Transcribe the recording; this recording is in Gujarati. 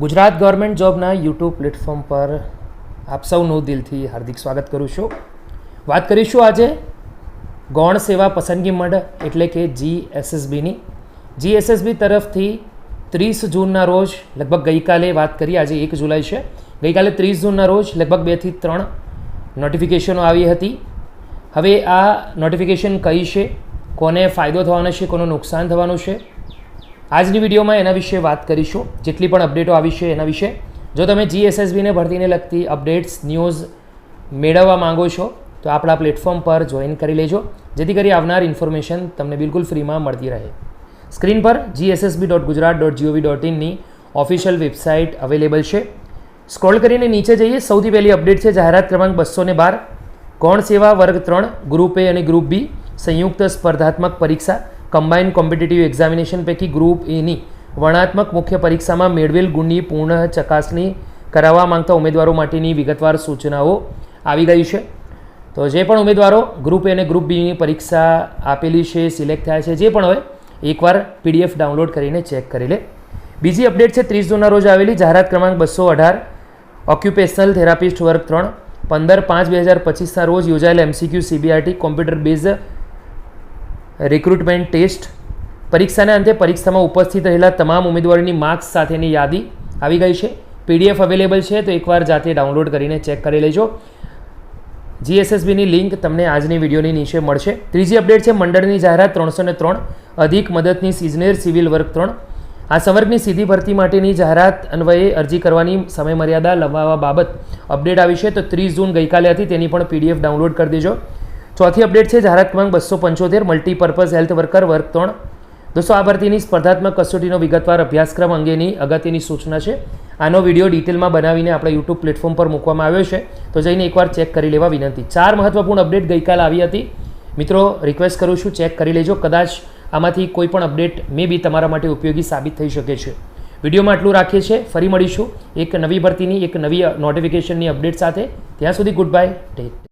ગુજરાત ગવર્મેન્ટ જોબના યુટ્યુબ પ્લેટફોર્મ પર આપ સૌનું દિલથી હાર્દિક સ્વાગત કરું છું. વાત કરીશું આજે ગૌણ સેવા પસંદગી મંડ એટલે કે જીએસએસબીની જીએસએસબી તરફથી ત્રીસ જૂનના રોજ લગભગ ગઈકાલે વાત કરી આજે એક જુલાઈ છે. ગઈકાલે ત્રીસ જૂનના રોજ લગભગ બેથી ત્રણ નોટિફિકેશનો આવી હતી. હવે આ નોટિફિકેશન કઈ છે, કોને ફાયદો થવાનો છે, કોનું નુકસાન થવાનું છે આજની વિડીયોમાં એના વિશે વાત કરીશું, જેટલી પણ અપડેટો આવી છે એના વિશે. જો તમે જીએસએસબીને ભરતીને લગતી અપડેટ્સ, ન્યૂઝ મેળવવા માંગો છો, તો આપણા પ્લેટફોર્મ પર જોઈન કરી લેજો, જેથી કરી આવનાર ઇન્ફોર્મેશન તમને બિલકુલ ફ્રીમાં મળતી રહે. સ્ક્રીન પર GSSB dot Gujarat dot GOV dot ઇનની official website available છે. સ્ક્રોલ કરીને નીચે જઈએ, સૌથી પહેલી અપડેટ છે જાહેરાત ક્રમાંક બસો ને બાર. ગૌણ સેવા વર્ગ ત્રણ, ગ્રુપ એ અને ગ્રુપ બી સંયુક્ત સ્પર્ધાત્મક પરીક્ષા. કમ્બાઇન કોમ્પિટિટિવ એક્ઝામિનેશન પૈકી ગ્રુપ એની વર્ણાત્મક મુખ્ય પરીક્ષામાં મેળવેલ ગુણની પૂર્ણ ચકાસણી કરાવવા માંગતા ઉમેદવારો માટેની વિગતવાર સૂચનાઓ આવી ગઈ છે. તો જે પણ ઉમેદવારો ગ્રુપ એ અને ગ્રુપ બીની પરીક્ષા આપેલી છે, સિલેક્ટ થયા છે, જે પણ હોય, એકવાર પીડીએફ ડાઉનલોડ કરીને ચેક કરી લે. બીજી અપડેટ છે, ત્રીસ જૂનના રોજ આવેલી જાહેરાત ક્રમાંક બસો અઢાર, ઓક્યુપેશનલ થેરાપિસ્ટ વર્ગ ત્રણ, પંદર પાંચ બે હજાર પચીસના રોજ યોજાયેલ MCQ CBRT computer base recruitment test પરીક્ષાના અંતે પરીક્ષામાં ઉપસ્થિત રહેલા તમામ ઉમેદવારોની માર્ક્સ સાથેની યાદી આવી ગઈ છે. પીડીએફ અવેલેબલ છે, તો એકવાર જાતે ડાઉનલોડ કરીને ચેક કરી લેજો. જીએસએસબીની લિંક તમને આજની વિડીયોની નીચે મળશે. ત્રીજી અપડેટ છે, મંડળની જાહેરાત ત્રણસો ને ત્રણ, અધિક મદદની સિઝનેર સિવિલ વર્ગ ત્રણ. આ સંવર્ગની સીધી ભરતી માટેની જાહેરાત અન્વયે અરજી કરવાની સમયમર્યાદા લંબાવવા બાબત અપડેટ આવી છે, તો ત્રીસ જૂન ગઈકાલે હતી, તેની પણ પીડીએફ ડાઉનલોડ કરી દેજો. ચોથી અપડેટ છે, જાહેરાત ક્રમાંક બસો પંચોતેર મલ્ટીપર્પઝ હેલ્થ વર્કર વર્ગ ત્રણ. દોસ્તો, આ ભરતીની સ્પર્ધાત્મક કસોટીનો વિગતવાર અભ્યાસક્રમ અંગેની અગત્યની સૂચના છે. આનો વીડિયો ડિટેલમાં બનાવીને આપણે યુટ્યુબ પ્લેટફોર્મ પર મૂકવામાં આવ્યો છે. તો જઈને એકવાર ચેક કરી લેવા વિનંતી. ચાર મહત્વપૂર્ણ અપડેટ ગઈકાલે આવી હતી. મિત્રો રિક્વેસ્ટ કરું છું ચેક કરી લેજો. કદાચ આમાંથી કોઈ પણ અપડેટ મે બી તમારા માટે ઉપયોગી સાબિત થઈ શકે છે. વિડીયોમાં આટલું રાખીએ છીએ. ફરી મળીશું એક નવી ભરતીની, એક નવી નોટિફિકેશનની અપડેટ સાથે. ત્યાં સુધી ગુડ બાય ટેક